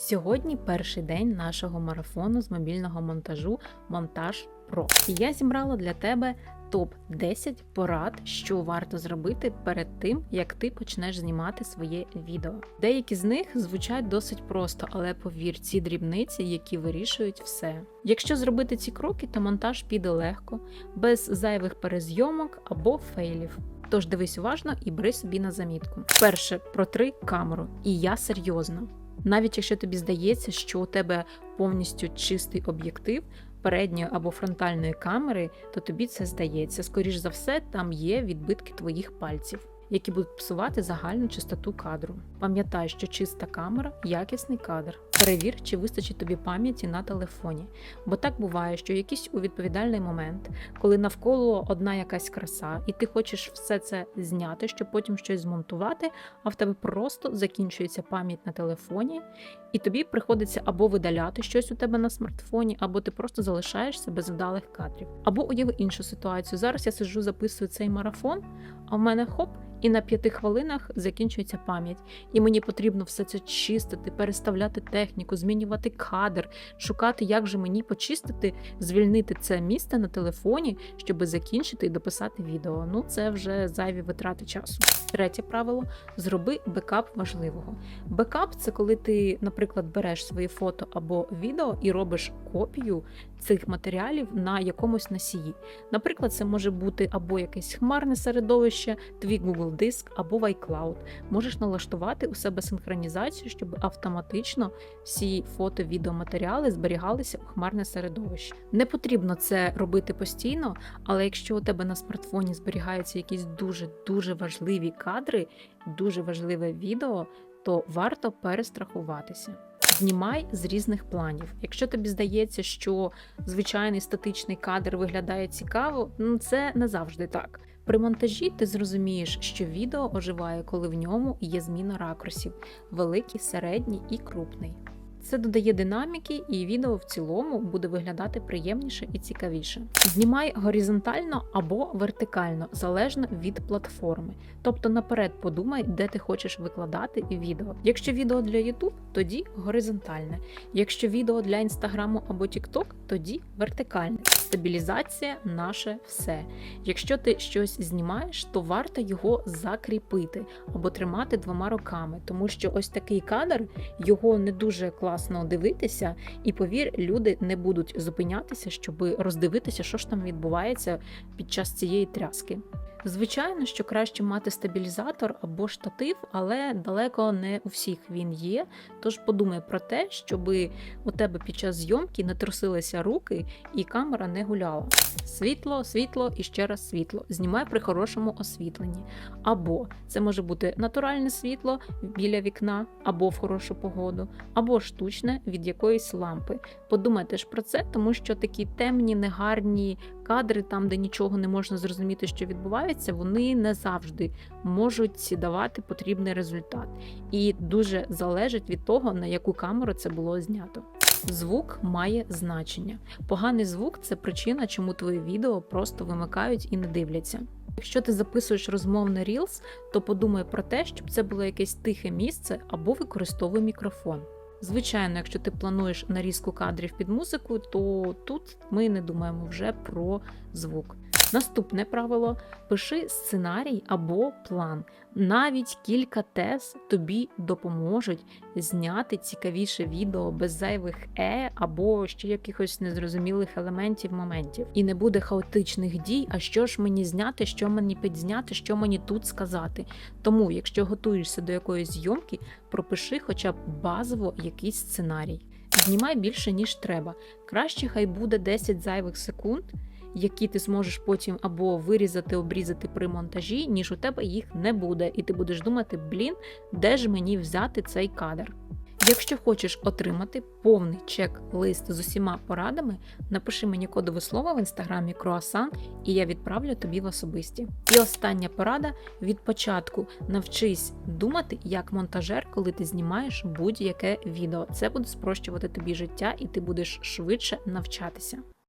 Сьогодні перший день нашого марафону з мобільного монтажу Монтаж Про. І я зібрала для тебе топ 10 порад, що варто зробити перед тим, як ти почнеш знімати своє відео. Деякі з них звучать досить просто, але повір, ці дрібниці, які вирішують все. Якщо зробити ці кроки, то монтаж піде легко, без зайвих перезйомок або фейлів. Тож дивись уважно і бери собі на замітку. Перше, протри камеру, і я серйозно. Навіть якщо тобі здається, що у тебе повністю чистий об'єктив передньої або фронтальної камери, то тобі це здається. Скоріш за все, там є відбитки твоїх пальців, які будуть псувати загальну чистоту кадру. Пам'ятай, що чиста камера якісний кадр. Перевір, чи вистачить тобі пам'яті на телефоні. Бо так буває, що якийсь у відповідальний момент, коли навколо одна якась краса, і ти хочеш все це зняти, щоб потім щось змонтувати, а в тебе просто закінчується пам'ять на телефоні, і тобі приходиться або видаляти щось у тебе на смартфоні, або ти просто залишаєшся без вдалих кадрів. Або уяви іншу ситуацію. Зараз я сиджу, записую цей марафон, а в мене хоп. І на п'яти хвилинах закінчується пам'ять, і мені потрібно все це чистити, переставляти техніку, змінювати кадр, шукати, як же мені почистити, звільнити це місце на телефоні, щоб закінчити і дописати відео. Ну це вже зайві витрати часу. Третє правило: зроби бекап важливого. Бекап це коли ти, наприклад, береш свої фото або відео і робиш копію цих матеріалів на якомусь носії. Наприклад, це може бути або якесь хмарне середовище, твій Google диск або в iCloud. Можеш налаштувати у себе синхронізацію, щоб автоматично всі фото, відеоматеріали зберігалися у хмарне середовище. Не потрібно це робити постійно, але якщо у тебе на смартфоні зберігаються якісь дуже дуже важливі кадри, дуже важливе відео, то варто перестрахуватися. Знімай з різних планів. Якщо тобі здається, що звичайний статичний кадр виглядає цікаво, ну це не завжди так. При монтажі ти зрозумієш, що відео оживає, коли в ньому є зміна ракурсів великий, середній і крупний. Це додає динаміки, і відео в цілому буде виглядати приємніше і цікавіше. Знімай горизонтально або вертикально, залежно від платформи. Тобто наперед подумай, де ти хочеш викладати відео. Якщо відео для YouTube, тоді горизонтальне. Якщо відео для Інстаграму або TikTok, тоді вертикальне. Стабілізація наше все. Якщо ти щось знімаєш, то варто його закріпити або тримати двома руками, тому що ось такий кадр його не дуже класно дивитися, і повір, люди не будуть зупинятися, щоб роздивитися, що ж там відбувається під час цієї тряски. Звичайно, що краще мати стабілізатор або штатив, але далеко не у всіх він є. Тож подумай про те, щоб у тебе під час зйомки не трусилися руки і камера не гуляла. Світло, світло і ще раз світло. Знімай при хорошому освітленні. Або це може бути натуральне світло біля вікна, або в хорошу погоду, або штучне від якоїсь лампи. Подумайте ж про це, тому що такі темні, негарні кадри, там, де нічого не можна зрозуміти, що відбувається, вони не завжди можуть давати потрібний результат. І дуже залежить від того, на яку камеру це було знято. Звук має значення. Поганий звук це причина, чому твої відео просто вимикають і не дивляться. Якщо ти записуєш розмовний Reels, то подумай про те, щоб це було якесь тихе місце або використовуй мікрофон. Звичайно, якщо ти плануєш нарізку кадрів під музику, то тут ми не думаємо вже про звук. Наступне правило: пиши сценарій або план. Навіть кілька тез тобі допоможуть зняти цікавіше відео без зайвих е або ще якихось незрозумілих елементів моментів. І не буде хаотичних дій, а що ж мені зняти, що мені підзняти, що мені тут сказати. Тому, якщо готуєшся до якоїсь зйомки, пропиши хоча б базово якийсь сценарій. Знімай більше, ніж треба. Краще хай буде 10 зайвих секунд які ти зможеш потім або вирізати, обрізати при монтажі, ніж у тебе їх не буде, і ти будеш думати, блін, де ж мені взяти цей кадр. Якщо хочеш отримати повний чек-лист з усіма порадами, напиши мені кодове слово в інстаграмі Круасан, і я відправлю тобі в особисті. І остання порада від початку: навчись думати як монтажер, коли ти знімаєш будь-яке відео. Це буде спрощувати тобі життя, і ти будеш швидше навчатися.